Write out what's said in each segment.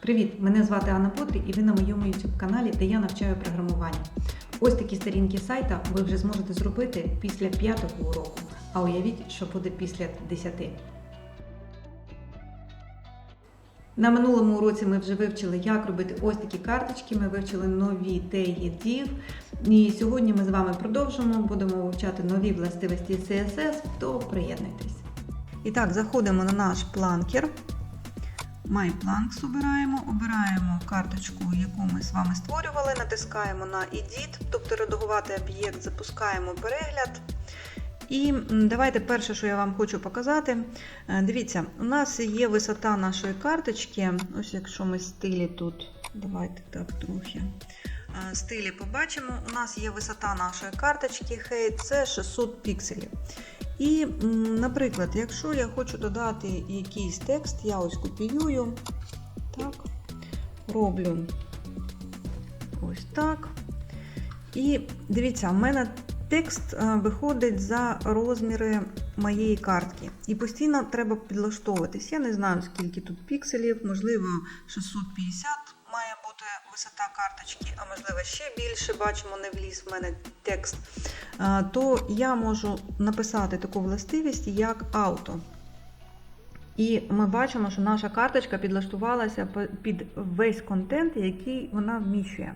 Привіт! Мене звати Анна Потрі і ви на моєму YouTube каналі, де я навчаю програмуванню. Ось такі сторінки сайта ви вже зможете зробити після п'ятого уроку. А уявіть, що буде після 10. На минулому уроці ми вже вивчили, як робити ось такі карточки. Ми вивчили нові теги div. І сьогодні ми з вами продовжимо, будемо вивчати нові властивості CSS, то приєднуйтесь. І так, заходимо на наш планкер. MyPlanks обираємо, обираємо карточку, яку ми з вами створювали, натискаємо на Edit, тобто редагувати об'єкт, запускаємо перегляд. І давайте перше, що я вам хочу показати. Е, Дивіться, у нас є висота нашої карточки. Ось якщо ми стилі тут, давайте так трохи. е, Стилі побачимо, у нас є висота нашої карточки, height це 600 пікселів. І, наприклад, якщо я хочу додати якийсь текст, я ось копіюю, так, роблю ось так. І дивіться, в мене текст е, виходить за розміри моєї картки. І постійно треба підлаштовуватись. Я не знаю, скільки тут пікселів, можливо, 650 має бути висота карточки, а можливо ще більше, бачимо, не вліз в мене текст. То я можу написати таку властивість, як ауто. І ми бачимо, що наша карточка підлаштувалася під весь контент, який вона вміщує.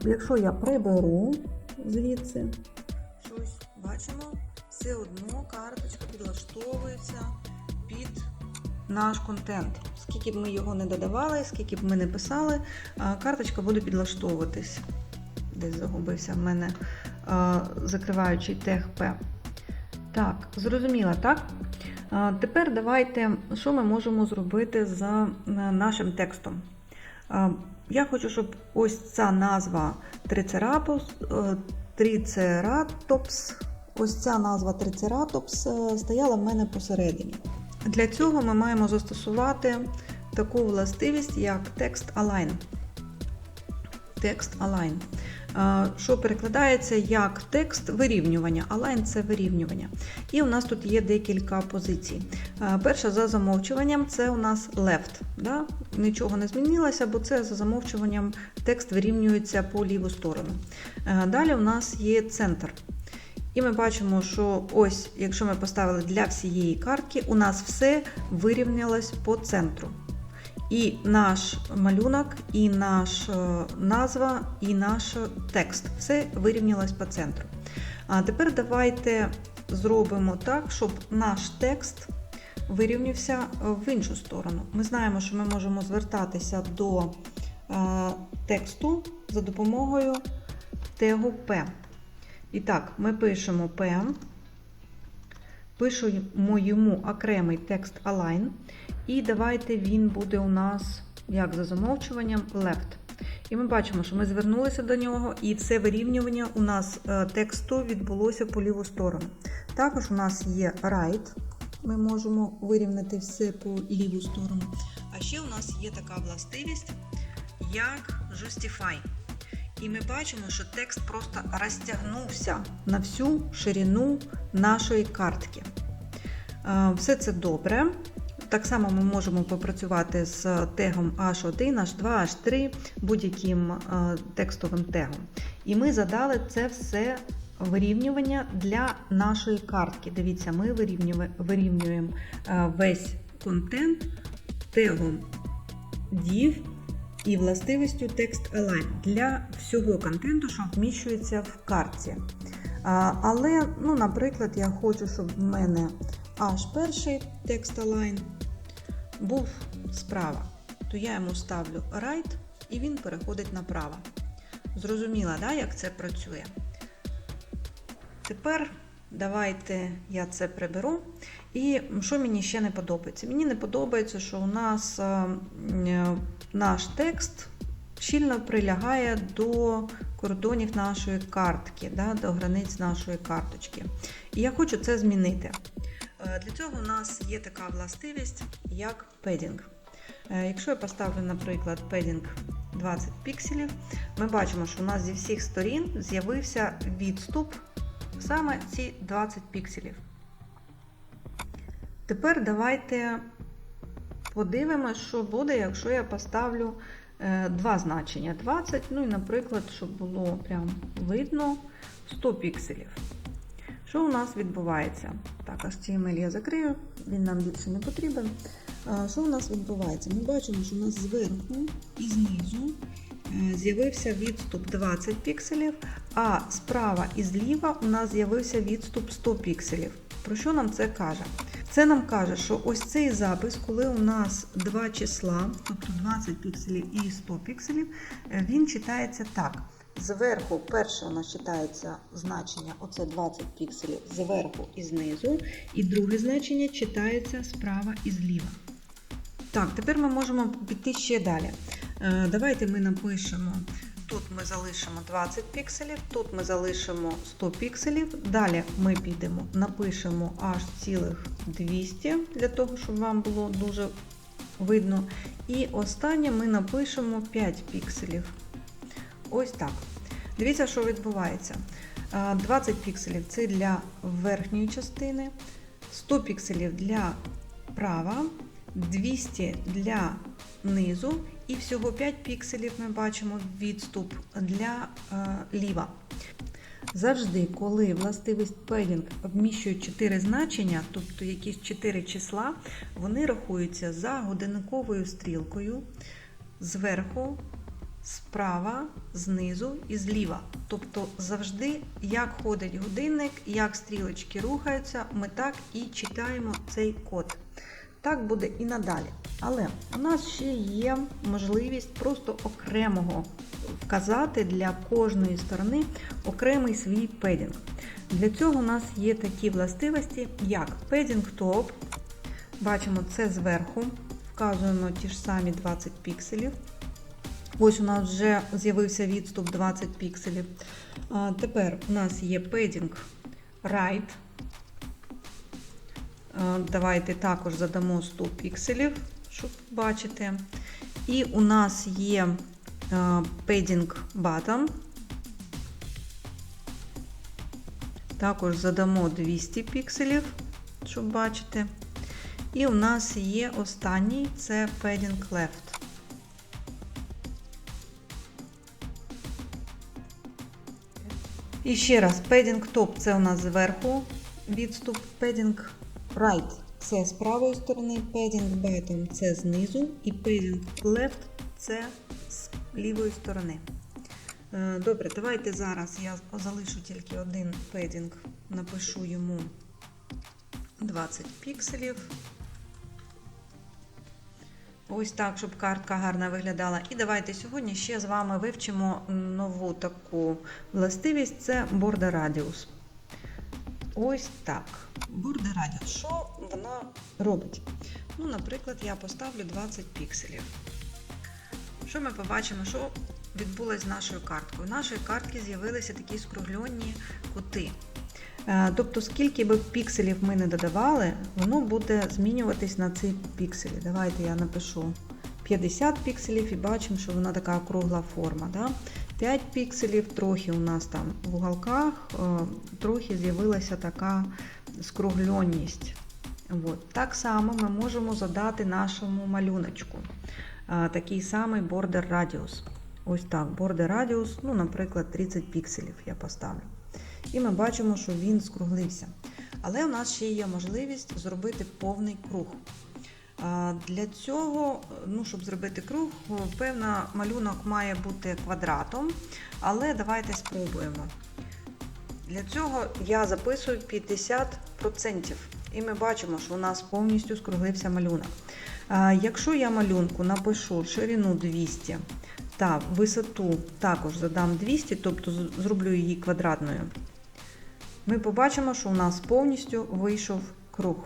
Якщо я приберу звідси щось, бачимо, все одно карточка підлаштовується під наш контент. Скільки б ми його не додавали, скільки б ми не писали, карточка буде підлаштовуватись. Десь загубився в мене закриваючий тег Так, зрозуміло, так? Тепер давайте, що ми можемо зробити з е, нашим текстом. Я хочу, щоб ось ця назва Трицерапус, е, Трицератопс, ось ця назва Трицератопс е, стояла в мене посередині. Для цього ми маємо застосувати таку властивість, як Text Align. Text Align, що перекладається як текст вирівнювання. Align – це вирівнювання. І у нас тут є декілька позицій. Перша за замовчуванням це у нас left. Да? Нічого не змінилося, бо це за замовчуванням текст вирівнюється по ліву сторону. Далі у нас є центр. І ми бачимо, що ось, якщо ми поставили для всієї картки, у нас все вирівнялось по центру. І наш малюнок, і наш е, назва, і наш текст. Все вирівнялось по центру. А тепер давайте зробимо так, щоб наш текст вирівнявся в іншу сторону. Ми знаємо, що ми можемо звертатися до е, тексту за допомогою тегу P. І так, ми пишемо P, пишемо йому окремий текст align, і давайте він буде у нас, як за замовчуванням, left. І ми бачимо, що ми звернулися до нього, і все вирівнювання у нас е, тексту відбулося по ліву сторону. Також у нас є right, ми можемо вирівняти все по ліву сторону. А ще у нас є така властивість, як justify. І ми бачимо, що текст просто розтягнувся на всю ширину нашої картки. Все це добре. Так само ми можемо попрацювати з тегом H1, H2, H3, будь-яким текстовим тегом. І ми задали це все вирівнювання для нашої картки. Дивіться, ми вирівнюємо, весь контент тегом div і властивістю Text Align для всього контенту, що вміщується в картці. Але, ну, наприклад, я хочу, щоб в мене аж перший Text Align був справа. То я йому ставлю right і він переходить направо. Зрозуміла, да, як це працює? Тепер давайте я це приберу. І що мені ще не подобається? Мені не подобається, що у нас е, наш текст щільно прилягає до кордонів нашої картки, да, до границь нашої карточки. І я хочу це змінити. Е, Для цього у нас є така властивість, як padding. Е, Якщо я поставлю, наприклад, padding 20 пікселів, ми бачимо, що у нас зі всіх сторін з'явився відступ саме ці 20 пікселів. Тепер давайте Подивимось, що буде, якщо я поставлю е, два значення 20, ну і, наприклад, щоб було прям видно 100 пікселів. Що у нас відбувається? Так, HTML я закрию, він нам більше не потрібен. Що у нас відбувається? Ми бачимо, що у нас зверху і знизу е, з'явився відступ 20 пікселів, а справа і зліва у нас з'явився відступ 100 пікселів. Про що нам це каже? Це нам каже, що ось цей запис, коли у нас два числа, тобто 20 пікселів і 100 пікселів, е, він читається так. Зверху перше у нас читається значення, оце 20 пікселів зверху і знизу, і друге значення читається справа і зліва. Так, тепер ми можемо піти ще далі. Е, Давайте ми напишемо. Тут ми залишимо 20 пікселів, тут ми залишимо 100 пікселів. Далі ми підемо, напишемо аж цілих 200 для того, щоб вам було дуже видно. І останнє ми напишемо 5 пікселів. Ось так. Дивіться, що відбувається. 20 пікселів це для верхньої частини, 100 пікселів для права, 200 для низу і всього 5 пікселів ми бачимо відступ для е, ліва. Завжди, коли властивість padding обміщує 4 значення, тобто якісь 4 числа, вони рахуються за годинниковою стрілкою зверху, справа, знизу і зліва. Тобто завжди, як ходить годинник, як стрілочки рухаються, ми так і читаємо цей код. Так буде і надалі. Але у нас ще є можливість просто окремого вказати для кожної сторони окремий свій педінг. Для цього у нас є такі властивості, як педінг топ. Бачимо це зверху, вказуємо ті ж самі 20 пікселів. Ось у нас вже з'явився відступ 20 пікселів. А, тепер у нас є padding right. Давайте також задамо 100 пікселів, щоб бачити. І у нас є padding bottom. Також задамо 200 пікселів, щоб бачити. І у нас є останній це padding left. І ще раз, padding top це у нас зверху відступ, padding right це з правої сторони, padding bottom це знизу, і padding left це з лівої сторони. Е, Добре, давайте зараз я залишу тільки один padding, напишу йому 20 пікселів. Ось так, щоб картка гарно виглядала. І давайте сьогодні ще з вами вивчимо нову таку властивість це border radius. Ось так. Border radius. Що вона робить? Ну, Наприклад, я поставлю 20 пікселів. Що ми побачимо, що відбулося з нашою карткою? У нашої картки з'явилися такі скругльонні кути. Е, Тобто, скільки би пікселів ми не додавали, воно буде змінюватись на ці пікселі. Давайте я напишу 50 пікселів і бачимо, що вона така округла форма. Да? 5 пікселів, трохи у нас там в уголках, е, трохи з'явилася така скругльонність. От. Так само ми можемо задати нашому малюночку е, такий самий border radius. Ось так, border radius, ну, наприклад, 30 пікселів я поставлю. І ми бачимо, що він скруглився. Але у нас ще є можливість зробити повний круг. Для цього, ну, щоб зробити круг, певно, малюнок має бути квадратом, але давайте спробуємо. Для цього я записую 50%. І ми бачимо, що у нас повністю скруглився малюнок. Якщо я малюнку напишу ширину 200 та висоту також задам 200, тобто зроблю її квадратною, ми побачимо, що у нас повністю вийшов круг.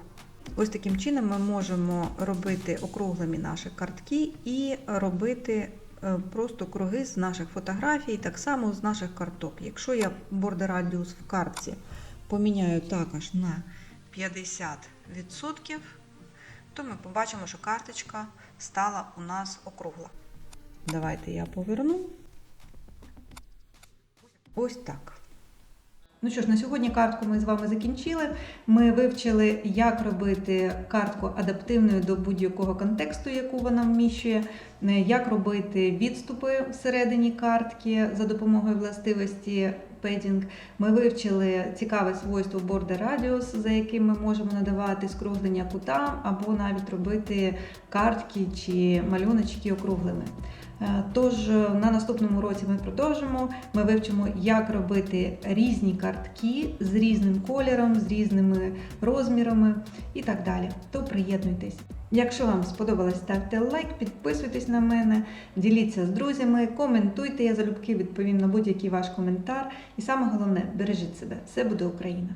Ось таким чином ми можемо робити округлими наші картки і робити е, просто круги з наших фотографій, так само з наших карток. Якщо я radius в картці поміняю також на 50%, то ми побачимо, що карточка стала у нас округла. Давайте я поверну. Ось так. Ну що ж, на сьогодні картку ми з вами закінчили. Ми вивчили, як робити картку адаптивною до будь-якого контексту, яку вона вміщує, е, як робити відступи всередині картки за допомогою властивості Padding. Ми вивчили цікаве свойство border radius, за яким ми можемо надавати скруглення кута, або навіть робити картки чи малюночки округлими. Е, Тож е, на наступному році ми продовжимо. Ми вивчимо, як робити різні картки з різним кольором, з різними розмірами і так далі. То приєднуйтесь. Якщо вам сподобалось, ставте лайк, підписуйтесь на мене, діліться з друзями, коментуйте. Я залюбки відповім на будь-який ваш коментар. І саме головне, бережіть себе. Все буде Україна!